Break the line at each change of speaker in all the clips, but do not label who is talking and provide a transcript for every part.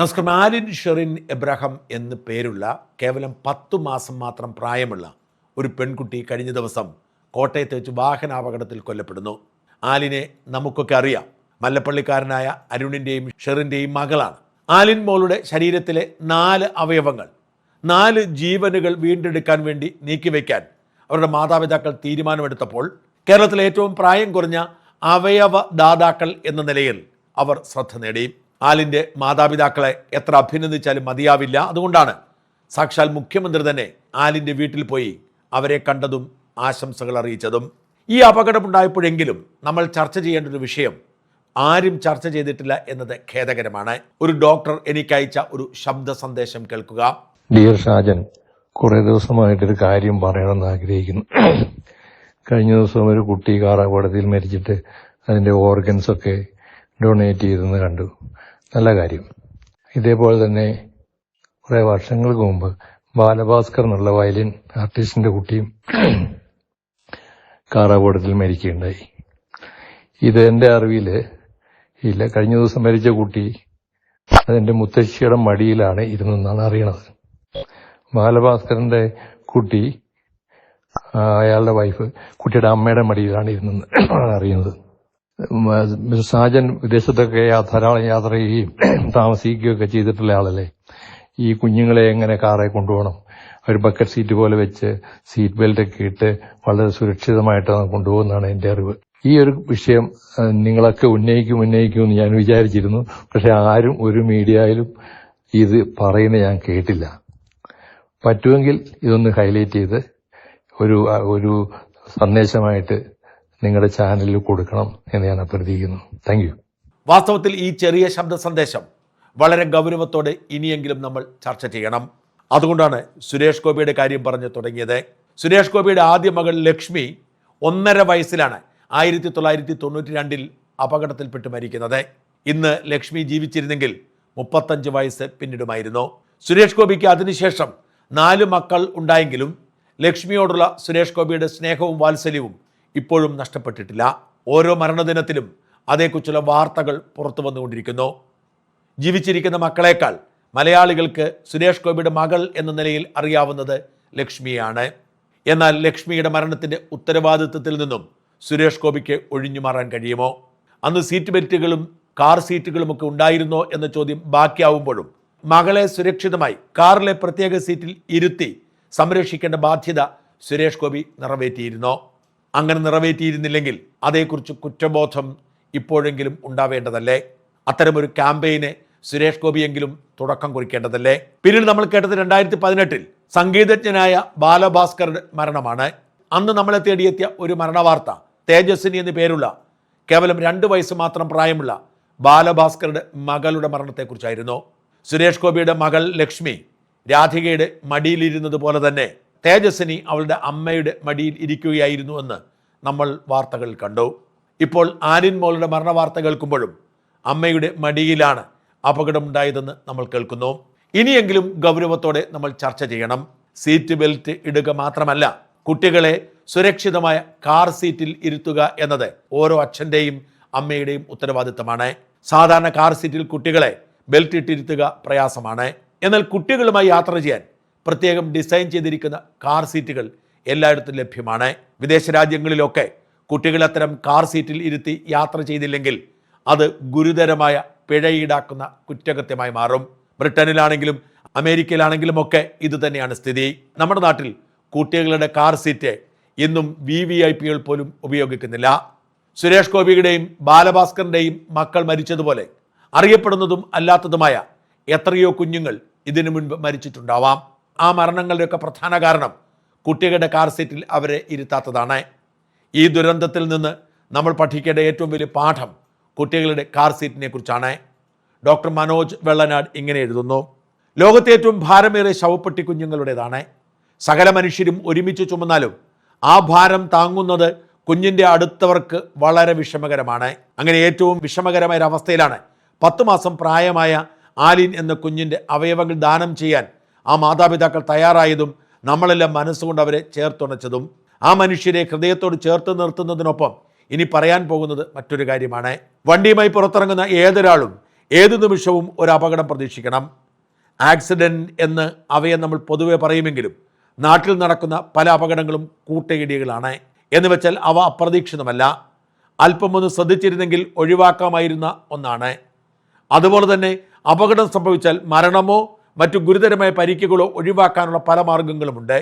നമസ്കാരം. ആലിൻ ഷെറിൻ എബ്രഹാം എന്ന് പേരുള്ള കേവലം പത്തു മാസം മാത്രം പ്രായമുള്ള ഒരു പെൺകുട്ടി കഴിഞ്ഞ ദിവസം കോട്ടയത്ത് വെച്ച് വാഹനാപകടത്തിൽ കൊല്ലപ്പെടുന്നു. ആലിനെ നമുക്കൊക്കെ അറിയാം. മല്ലപ്പള്ളിക്കാരനായ അരുണിന്റെയും ഷെറിന്റെയും മകളാണ്. ആലിൻ മോളുടെ ശരീരത്തിലെ നാല് അവയവങ്ങൾ നാല് ജീവനുകൾ വീണ്ടെടുക്കാൻ വേണ്ടി നീക്കിവെക്കാൻ അവരുടെ മാതാപിതാക്കൾ തീരുമാനമെടുത്തപ്പോൾ കേരളത്തിലെ ഏറ്റവും പ്രായം കുറഞ്ഞ അവയവ ദാതാക്കൾ എന്ന നിലയിൽ അവർ ശ്രദ്ധ നേടി. ആലിന്റെ മാതാപിതാക്കളെ എത്ര അഭിനന്ദിച്ചാലും മതിയാവില്ല. അതുകൊണ്ടാണ് സാക്ഷാൽ മുഖ്യമന്ത്രി തന്നെ ആലിന്റെ വീട്ടിൽ പോയി അവരെ കണ്ടതും ആശംസകൾ അറിയിച്ചതും. ഈ അപകടമുണ്ടായപ്പോഴെങ്കിലും നമ്മൾ ചർച്ച ചെയ്യേണ്ട ഒരു വിഷയം ആരും ചർച്ച ചെയ്തിട്ടില്ല എന്നത് ഖേദകരമാണ്. ഒരു ഡോക്ടർ എനിക്കയച്ച ഒരു ശബ്ദ സന്ദേശം കേൾക്കുക.
ഡിയർ ഷാജൻ കുറെ ദിവസമായിട്ടൊരു കാര്യം പറയണമെന്ന് ആഗ്രഹിക്കുന്നു. കഴിഞ്ഞ ദിവസം ഒരു കുട്ടി കാർ അപകടത്തിൽ മരിച്ചിട്ട് അതിന്റെ ഓർഗൻസ് ഒക്കെ ഡൊണേറ്റ് ചെയ്തെന്ന് കണ്ടു. നല്ല കാര്യം. ഇതേപോലെ തന്നെ കുറേ വർഷങ്ങൾക്ക് മുമ്പ് ബാലഭാസ്കർ എന്നുള്ള വയലിൻ ആർട്ടിസ്റ്റിന്റെ കുട്ടിയും കാറാപകടത്തിൽ മരിക്കുകയുണ്ടായി. ഇത് എന്റെ അറിവിൽ ഇല്ല. കഴിഞ്ഞ ദിവസം മരിച്ച കുട്ടി അതെന്റെ മുത്തശ്ശിയുടെ മടിയിലാണ് ഇരുന്നെന്നാണ് അറിയണത്. ബാലഭാസ്കറിന്റെ കുട്ടി അയാളുടെ വൈഫ് കുട്ടിയുടെ അമ്മയുടെ മടിയിലാണ് ഇരുന്നെന്ന് അറിയുന്നത്. മിസ്റ്റർ വിദേശത്തൊക്കെ ധാരാളം യാത്ര ചെയ്യുകയും താമസിക്കുകയൊക്കെ ചെയ്തിട്ടുള്ള ആളല്ലേ? ഈ കുഞ്ഞുങ്ങളെ എങ്ങനെ കാറെ കൊണ്ടുപോകണം? ഒരു ബക്കറ്റ് സീറ്റ് പോലെ വെച്ച് സീറ്റ് ബെൽറ്റ് ഒക്കെ ഇട്ട് വളരെ സുരക്ഷിതമായിട്ടാണ് കൊണ്ടുപോകുന്നതാണ് എന്റെ അറിവ്. ഈ ഒരു വിഷയം നിങ്ങളൊക്കെ ഉന്നയിക്കും ഉന്നയിക്കും എന്ന് ഞാൻ വിചാരിച്ചിരുന്നു. പക്ഷെ ആരും ഒരു മീഡിയയിലും ഇത് പറയുന്നത് ഞാൻ കേട്ടില്ല. പറ്റുമെങ്കിൽ ഇതൊന്ന് ഹൈലൈറ്റ് ചെയ്ത് ഒരു ഒരു സന്ദേശമായിട്ട് നിങ്ങളുടെ ചാനലിൽ കൊടുക്കണം എന്ന് ഞാൻ അഭ്യർത്ഥിക്കുന്നു. താങ്ക് യു
വാസ്തവത്തിൽ ഈ ചെറിയ ശബ്ദ സന്ദേശം വളരെ ഗൗരവത്തോടെ ഇനിയെങ്കിലും നമ്മൾ ചർച്ച ചെയ്യണം. അതുകൊണ്ടാണ് സുരേഷ് ഗോപിയുടെ കാര്യം പറഞ്ഞു തുടങ്ങിയത്. സുരേഷ് ഗോപിയുടെ ആദ്യ മകൾ ലക്ഷ്മി ഒന്നര വയസ്സിലാണ് ആയിരത്തി തൊള്ളായിരത്തി തൊണ്ണൂറ്റി രണ്ടിൽ അപകടത്തിൽപ്പെട്ട് മരിക്കുന്നത്. ഇന്ന് ലക്ഷ്മി ജീവിച്ചിരുന്നെങ്കിൽ മുപ്പത്തഞ്ച് വയസ്സ് പിന്നിടുമായിരുന്നു. സുരേഷ് ഗോപിക്ക് അതിനുശേഷം നാല് മക്കൾ ഉണ്ടായെങ്കിലും ലക്ഷ്മിയോടുള്ള സുരേഷ് ഗോപിയുടെ സ്നേഹവും വാത്സല്യവും ഇപ്പോഴും നഷ്ടപ്പെട്ടിട്ടില്ല. ഓരോ മരണദിനത്തിലും അതേക്കുറിച്ചുള്ള വാർത്തകൾ പുറത്തു വന്നുകൊണ്ടിരിക്കുന്നു. ജീവിച്ചിരിക്കുന്ന മക്കളേക്കാൾ മലയാളികൾക്ക് സുരേഷ് ഗോപിയുടെ മകൾ എന്ന നിലയിൽ അറിയാവുന്നത് ലക്ഷ്മിയാണ്. എന്നാൽ ലക്ഷ്മിയുടെ മരണത്തിന്റെ ഉത്തരവാദിത്വത്തിൽ നിന്നും സുരേഷ് ഗോപിക്ക് ഒഴിഞ്ഞു മാറാൻ കഴിയുമോ? അന്ന് സീറ്റ് ബെൽറ്റുകളും കാർ സീറ്റുകളുമൊക്കെ ഉണ്ടായിരുന്നോ എന്ന ചോദ്യം ബാക്കിയാവുമ്പോഴും മകളെ സുരക്ഷിതമായി കാറിലെ പ്രത്യേക സീറ്റിൽ ഇരുത്തി സംരക്ഷിക്കേണ്ട ബാധ്യത സുരേഷ് ഗോപി നിറവേറ്റിയിരുന്നോ? അങ്ങനെ നിറവേറ്റിയിരുന്നില്ലെങ്കിൽ അതേക്കുറിച്ച് കുറ്റബോധം ഇപ്പോഴെങ്കിലും ഉണ്ടാവേണ്ടതല്ലേ? അത്തരമൊരു ക്യാമ്പയിന് സുരേഷ് ഗോപിയെങ്കിലും തുടക്കം കുറിക്കേണ്ടതല്ലേ? പിന്നീട് നമ്മൾ കേട്ടത് രണ്ടായിരത്തി പതിനെട്ടിൽ സംഗീതജ്ഞനായ ബാലഭാസ്കറുടെ മരണമാണ്. അന്ന് നമ്മളെ തേടിയെത്തിയ ഒരു മരണവാർത്ത തേജസ്വിനി എന്ന് പേരുള്ള കേവലം രണ്ട് വയസ്സ് മാത്രം പ്രായമുള്ള ബാലഭാസ്കറുടെ മകളുടെ മരണത്തെക്കുറിച്ചായിരുന്നു. സുരേഷ് ഗോപിയുടെ മകൾ ലക്ഷ്മി രാധികയുടെ മടിയിലിരുന്നത് പോലെ തന്നെ തേജസ്വിനി അവളുടെ അമ്മയുടെ മടിയിൽ ഇരിക്കുകയായിരുന്നു എന്ന് നമ്മൾ വാർത്തകൾ കണ്ടു. ഇപ്പോൾ ആര്യൻ മോളുടെ മരണ വാർത്ത കേൾക്കുമ്പോഴും അമ്മയുടെ മടിയിലാണ് അപകടമുണ്ടായതെന്ന് നമ്മൾ കേൾക്കുന്നു. ഇനിയെങ്കിലും ഗൗരവത്തോടെ നമ്മൾ ചർച്ച ചെയ്യണം. സീറ്റ് ബെൽറ്റ് ഇടുക മാത്രമല്ല കുട്ടികളെ സുരക്ഷിതമായ കാർ സീറ്റിൽ ഇരുത്തുക എന്നത് ഓരോ അച്ഛന്റെയും അമ്മയുടെയും ഉത്തരവാദിത്തമാണ്. സാധാരണ കാർ സീറ്റിൽ കുട്ടികളെ ബെൽറ്റ് ഇട്ടിരുത്തുക പ്രയാസമാണ്. എന്നാൽ കുട്ടികളുമായി യാത്ര ചെയ്യാൻ പ്രത്യേകം ഡിസൈൻ ചെയ്തിരിക്കുന്ന കാർ സീറ്റുകൾ എല്ലായിടത്തും ലഭ്യമാണ്. വിദേശ രാജ്യങ്ങളിലൊക്കെ കുട്ടികൾ അത്തരം കാർ സീറ്റിൽ ഇരുത്തി യാത്ര ചെയ്തില്ലെങ്കിൽ അത് ഗുരുതരമായ പിഴ ഈടാക്കുന്ന കുറ്റകൃത്യമായി മാറും. ബ്രിട്ടനിലാണെങ്കിലും അമേരിക്കയിലാണെങ്കിലും ഒക്കെ ഇത് തന്നെയാണ് സ്ഥിതി. നമ്മുടെ നാട്ടിൽ കുട്ടികളുടെ കാർ സീറ്റ് ഇന്നും വി വി ഐ പികൾ പോലും ഉപയോഗിക്കുന്നില്ല. സുരേഷ് ഗോപിയുടെയും ബാലഭാസ്കറിന്റെയും മക്കൾ മരിച്ചതുപോലെ അറിയപ്പെടുന്നതും അല്ലാത്തതുമായ എത്രയോ കുഞ്ഞുങ്ങൾ ഇതിനു മുൻപ് മരിച്ചിട്ടുണ്ടാവാം. ആ മരണങ്ങളുടെയൊക്കെ പ്രധാന കാരണം കുട്ടികളുടെ കാർ സീറ്റിൽ അവരെ ഇരുത്താത്തതാണ്. ഈ ദുരന്തത്തിൽ നിന്ന് നമ്മൾ പഠിക്കേണ്ട ഏറ്റവും വലിയ പാഠം കുട്ടികളുടെ കാർ സീറ്റിനെ കുറിച്ചാണ്. ഡോക്ടർ മനോജ് വെള്ളനാട് ഇങ്ങനെ എഴുതുന്നു. ലോകത്തെ ഏറ്റവും ഭാരമേറിയ ശവപ്പെട്ടി കുഞ്ഞുങ്ങളുടേതാണ്. സകല മനുഷ്യരും ഒരുമിച്ച് ചുമന്നാലും ആ ഭാരം താങ്ങുന്നത് കുഞ്ഞിന്റെ അടുത്തവർക്ക് വളരെ വിഷമകരമാണ്. അങ്ങനെ ഏറ്റവും വിഷമകരമായ പത്തു അവസ്ഥയിലാണ് പത്ത് മാസം പ്രായമായ ആലിൻ എന്ന കുഞ്ഞിന്റെ അവയവങ്ങൾ ദാനം ചെയ്യാൻ ആ മാതാപിതാക്കൾ തയ്യാറായതും നമ്മളെല്ലാം മനസ്സുകൊണ്ട് അവരെ ചേർത്തുണച്ചതും ആ മനുഷ്യരെ ഹൃദയത്തോട് ചേർത്ത് നിർത്തുന്നതിനൊപ്പം ഇനി പറയാൻ പോകുന്നത് മറ്റൊരു കാര്യമാണ്. വണ്ടിയുമായി പുറത്തിറങ്ങുന്ന ഏതൊരാളും ഏതു നിമിഷവും ഒരു അപകടം പ്രതീക്ഷിക്കണം. ആക്സിഡന്റ് എന്ന് അവയെ നമ്മൾ പൊതുവെ പറയുമെങ്കിലും നാട്ടിൽ നടക്കുന്ന പല അപകടങ്ങളും കൂട്ടയിടികളാണ്. എന്ന് വെച്ചാൽ അവ അപ്രതീക്ഷിതമല്ല. അല്പമൊന്ന് ശ്രദ്ധിച്ചിരുന്നെങ്കിൽ ഒഴിവാക്കാമായിരുന്ന ഒന്നാണ്. അതുപോലെ തന്നെ അപകടം സംഭവിച്ചാൽ മരണമോ മറ്റു ഗുരുതരമായ പരിക്കുകളോ ഒഴിവാക്കാനുള്ള പല മാർഗങ്ങളുമുണ്ട്.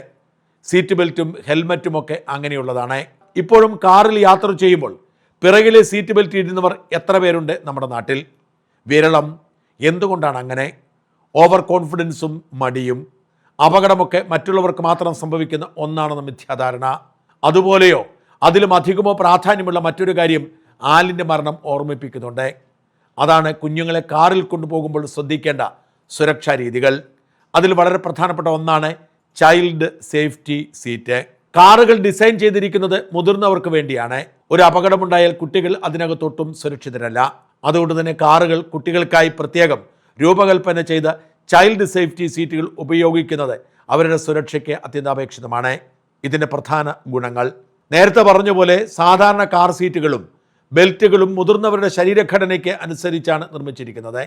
സീറ്റ് ബെൽറ്റും ഹെൽമറ്റും ഒക്കെ അങ്ങനെയുള്ളതാണ്. ഇപ്പോഴും കാറിൽ യാത്ര ചെയ്യുമ്പോൾ പിറകിലെ സീറ്റ് ബെൽറ്റ് ഇടുന്നവർ എത്ര പേരുണ്ട് നമ്മുടെ നാട്ടിൽ? വിരളം എന്തുകൊണ്ടാണ് അങ്ങനെ? ഓവർ കോൺഫിഡൻസും മടിയും അപകടമൊക്കെ മറ്റുള്ളവർക്ക് മാത്രം സംഭവിക്കുന്ന ഒന്നാണെന്ന മിഥ്യാധാരണ. അതുപോലെയോ അതിലും അധികമോ പ്രാധാന്യമുള്ള മറ്റൊരു കാര്യം ആലിന്റെ മരണം ഓർമ്മിപ്പിക്കുന്നുണ്ട്. അതാണ് കുഞ്ഞുങ്ങളെ കാറിൽ കൊണ്ടുപോകുമ്പോൾ ശ്രദ്ധിക്കേണ്ട സുരക്ഷാ രീതികൾ. അതിൽ വളരെ പ്രധാനപ്പെട്ട ഒന്നാണ് ചൈൽഡ് സേഫ്റ്റി സീറ്റ്. കാറുകൾ ഡിസൈൻ ചെയ്തിരിക്കുന്നത് മുതിർന്നവർക്ക് വേണ്ടിയാണ്. ഒരു അപകടമുണ്ടായാൽ കുട്ടികൾ അതിനകത്തൊട്ടും സുരക്ഷിതരല്ല. അതുകൊണ്ട് തന്നെ കാറുകൾ കുട്ടികൾക്കായി പ്രത്യേകം രൂപകൽപ്പന ചെയ്ത ചൈൽഡ് സേഫ്റ്റി സീറ്റുകൾ ഉപയോഗിക്കുന്നത് അവരുടെ സുരക്ഷയ്ക്ക് അത്യന്താപേക്ഷിതമാണ്. ഇതിന്റെ പ്രധാന ഗുണങ്ങൾ. നേരത്തെ പറഞ്ഞ പോലെ സാധാരണ കാർ സീറ്റുകളും ബെൽറ്റുകളും മുതിർന്നവരുടെ ശരീരഘടനയ്ക്ക് അനുസരിച്ചാണ് നിർമ്മിച്ചിരിക്കുന്നത്.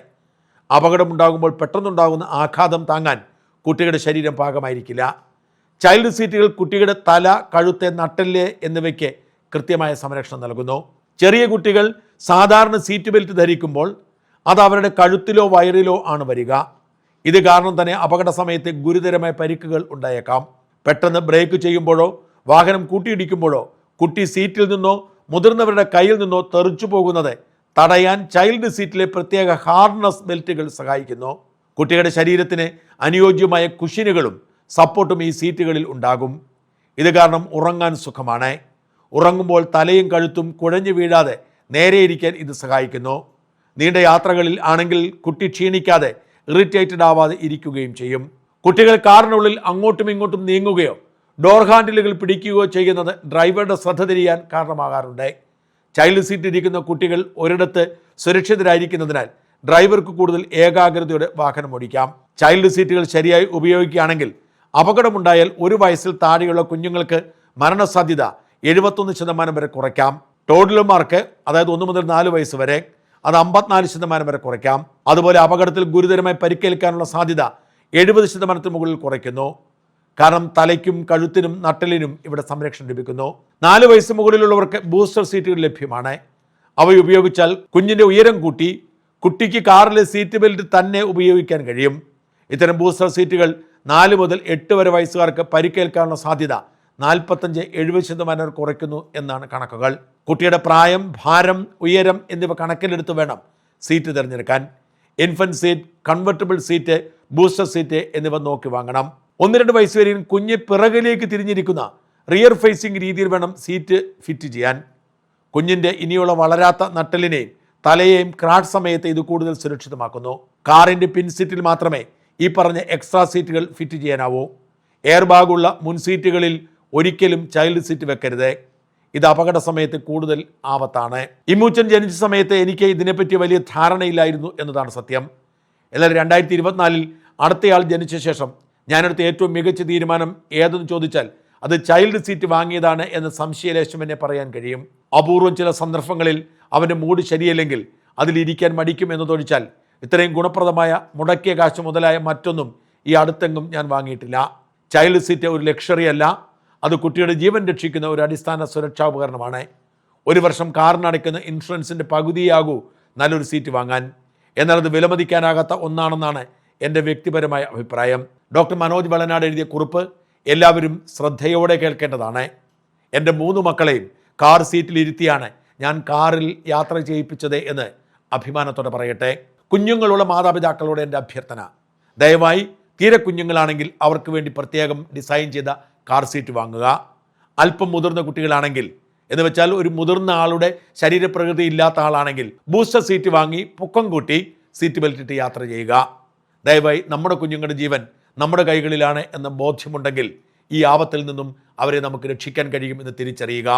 അപകടമുണ്ടാകുമ്പോൾ പെട്ടെന്നുണ്ടാകുന്ന ആഘാതം താങ്ങാൻ കുട്ടികളുടെ ശരീരം പാകമായിരിക്കില്ല. ചൈൽഡ് സീറ്റുകൾ കുട്ടികളുടെ തല കഴുത്ത് നട്ടൽ എന്നിവയ്ക്ക് കൃത്യമായ സംരക്ഷണം നൽകുന്നു. ചെറിയ കുട്ടികൾ സാധാരണ സീറ്റ് ബെൽറ്റ് ധരിക്കുമ്പോൾ അത് അവരുടെ കഴുത്തിലോ വയറിലോ ആണ് വരിക. ഇത് കാരണം തന്നെ അപകട സമയത്ത് ഗുരുതരമായ പരിക്കുകൾ ഉണ്ടായേക്കാം. പെട്ടെന്ന് ബ്രേക്ക് ചെയ്യുമ്പോഴോ വാഹനം കൂട്ടിയിടിക്കുമ്പോഴോ കുട്ടി സീറ്റിൽ നിന്നോ മുതിർന്നവരുടെ കയ്യിൽ നിന്നോ തെറിച്ചു പോകുന്നത് തടയാൻ ചൈൽഡ് സീറ്റിലെ പ്രത്യേക ഹാർഡ്നസ് ബെൽറ്റുകൾ സഹായിക്കുന്നു. കുട്ടികളുടെ ശരീരത്തിന് അനുയോജ്യമായ കുഷിനുകളും സപ്പോർട്ടും ഈ സീറ്റുകളിൽ ഉണ്ടാകും. ഇത് കാരണം ഉറങ്ങാൻ സുഖമാണ്. ഉറങ്ങുമ്പോൾ തലയും കഴുത്തും കുഴഞ്ഞു വീഴാതെ നേരെയിരിക്കാൻ ഇത് സഹായിക്കുന്നു. നീണ്ട യാത്രകളിൽ ആണെങ്കിൽ കുട്ടി ക്ഷീണിക്കാതെ ഇറിറ്റേറ്റഡ് ആവാതെ ഇരിക്കുകയും ചെയ്യും. കുട്ടികൾ കാറിനുള്ളിൽ അങ്ങോട്ടും ഇങ്ങോട്ടും നീങ്ങുകയോ ഡോർ ഹാൻഡിലുകൾ പിടിക്കുകയോ ചെയ്യുന്നത് ഡ്രൈവറുടെ ശ്രദ്ധ തിരിയാൻ കാരണമാകാറുണ്ട്. ചൈൽഡ് സീറ്റ് ഇരിക്കുന്ന കുട്ടികൾ ഒരിടത്ത് സുരക്ഷിതരായിരിക്കുന്നതിനാൽ ഡ്രൈവർക്ക് കൂടുതൽ ഏകാഗ്രതയോടെ വാഹനം ഓടിക്കാം. ചൈൽഡ് സീറ്റുകൾ ശരിയായി ഉപയോഗിക്കുകയാണെങ്കിൽ അപകടമുണ്ടായാൽ ഒരു വയസ്സിൽ താഴെയുള്ള കുഞ്ഞുങ്ങൾക്ക് മരണസാധ്യത എഴുപത്തൊന്ന് ശതമാനം വരെ കുറയ്ക്കാം. ടോഡ്ലർമാർക്ക് അതായത് ഒന്ന് മുതൽ നാല് വയസ്സ് വരെ അത് അമ്പത്തിനാല് ശതമാനം വരെ കുറയ്ക്കാം. അതുപോലെ അപകടത്തിൽ ഗുരുതരമായി പരിക്കേൽക്കാനുള്ള സാധ്യത എഴുപത് ശതമാനത്തിന് മുകളിൽ കുറയ്ക്കുന്നു. കാരണം തലയ്ക്കും കഴുത്തിനും നട്ടലിനും ഇവിടെ സംരക്ഷണം ലഭിക്കുന്നു. നാല് വയസ്സ് മുകളിലുള്ളവർക്ക് ബൂസ്റ്റർ സീറ്റുകൾ ലഭ്യമാണ്. അവ ഉപയോഗിച്ചാൽ കുഞ്ഞിന്റെ ഉയരം കൂട്ടി കുട്ടിക്ക് കാറിലെ സീറ്റ് ബെൽറ്റ് തന്നെ ഉപയോഗിക്കാൻ കഴിയും. ഇത്തരം ബൂസ്റ്റർ സീറ്റുകൾ നാല് മുതൽ എട്ട് വരെ വയസ്സുകാർക്ക് പരിക്കേൽക്കാനുള്ള സാധ്യത നാൽപ്പത്തഞ്ച് എഴുപത് ശതമാനം കുറയ്ക്കുന്നു എന്നാണ് കണക്കുകൾ. കുട്ടിയുടെ പ്രായം ഭാരം ഉയരം എന്നിവ കണക്കിലെടുത്ത് വേണം സീറ്റ് തിരഞ്ഞെടുക്കാൻ. Infant seat convertible seat booster seat എന്നിവ നോക്കി വാങ്ങണം. ഒന്ന് രണ്ട് വയസ്സ് വരെയും കുഞ്ഞ് പിറകിലേക്ക് തിരിഞ്ഞിരിക്കുന്ന റിയർ ഫേസിംഗ് രീതിയിൽ വേണം സീറ്റ് ഫിറ്റ് ചെയ്യാൻ. കുഞ്ഞിന്റെ ഇനിയുള്ള വളരാത്ത നട്ടലിനെയും തലയെയും ക്രാഷ് സമയത്ത് ഇത് കൂടുതൽ സുരക്ഷിതമാക്കുന്നു. കാറിന്റെ പിൻ സീറ്റിൽ മാത്രമേ ഈ പറഞ്ഞ എക്സ്ട്രാ സീറ്റുകൾ ഫിറ്റ് ചെയ്യാനാവൂ. എയർ ബാഗുള്ള മുൻ സീറ്റുകളിൽ ഒരിക്കലും ചൈൽഡ് സീറ്റ് വെക്കരുത്. ഇത് അപകട സമയത്ത് കൂടുതൽ ആപത്താണ്. ഇമ്മൂച്ചൻ ജനിച്ച സമയത്ത് എനിക്ക് ഇതിനെപ്പറ്റി വലിയ ധാരണയില്ലായിരുന്നു എന്നതാണ് സത്യം. എന്നാൽ രണ്ടായിരത്തി ഇരുപത്തിനാലിൽ അടുത്തയാൾ ജനിച്ച ശേഷം ഞാനെടുത്ത ഏറ്റവും മികച്ച തീരുമാനം ഏതെന്ന് ചോദിച്ചാൽ അത് ചൈൽഡ് സീറ്റ് വാങ്ങിയതാണ് എന്ന് സംശയലേശം എന്നെ പറയാൻ കഴിയും. അപൂർവം ചില സന്ദർഭങ്ങളിൽ അവന്റെ മൂഡ് ശരിയല്ലെങ്കിൽ അതിലിരിക്കാൻ മടിക്കും എന്ന് എന്നതൊഴിച്ചാൽ ഇത്രയും ഗുണപ്രദമായ മുടക്കിയ കാശ് മുതലായ മറ്റൊന്നും ഈ അടുത്തെങ്ങും ഞാൻ വാങ്ങിയിട്ടില്ല. ചൈൽഡ് സീറ്റ് ഒരു ലക്ഷറി അല്ല അത് കുട്ടിയുടെ ജീവൻ രക്ഷിക്കുന്ന ഒരു അടിസ്ഥാന സുരക്ഷാ ഉപകരണമാണ്. ഒരു വർഷം കാറിനടയ്ക്കുന്ന ഇൻഷുറൻസിന്റെ പകുതിയാകൂ നല്ലൊരു സീറ്റ് വാങ്ങാൻ. എന്നാൽ അത് വിലമതിക്കാനാകാത്ത ഒന്നാണെന്നാണ് എന്റെ വ്യക്തിപരമായ അഭിപ്രായം. ഡോക്ടർ മനോജ് വളനാട് എഴുതിയ കുറിപ്പ് എല്ലാവരും ശ്രദ്ധയോടെ കേൾക്കേണ്ടതാണ്. എന്റെ മൂന്ന് മക്കളെയും കാർ സീറ്റിലിരുത്തിയാണ് ഞാൻ കാറിൽ യാത്ര ചെയ്യിപ്പിച്ചത് എന്ന് അഭിമാനത്തോടെ പറയട്ടെ. കുഞ്ഞുങ്ങളുള്ള മാതാപിതാക്കളോട് എന്റെ അഭ്യർത്ഥന. ദയവായി തീരെ കുഞ്ഞുങ്ങളാണെങ്കിൽ അവർക്ക് വേണ്ടി പ്രത്യേകം ഡിസൈൻ ചെയ്ത കാർ സീറ്റ് വാങ്ങുക. അല്പം മുതിർന്ന കുട്ടികളാണെങ്കിൽ എന്ന് വെച്ചാൽ ഒരു മുതിർന്ന ആളുടെ ശരീരപ്രകൃതി ഇല്ലാത്ത ആളാണെങ്കിൽ ബൂസ്റ്റർ സീറ്റ് വാങ്ങി പൊക്കം കൂട്ടി സീറ്റ് ബെൽറ്റ് ഇട്ട് യാത്ര ചെയ്യുക. ദയവായി നമ്മുടെ കുഞ്ഞുങ്ങളുടെ ജീവൻ നമ്മുടെ കൈകളിലാണ് എന്ന ബോധ്യമുണ്ടെങ്കിൽ ഈ ആപത്തിൽ നിന്നും അവരെ നമുക്ക് രക്ഷിക്കാൻ കഴിയുമെന്ന് തിരിച്ചറിയുക.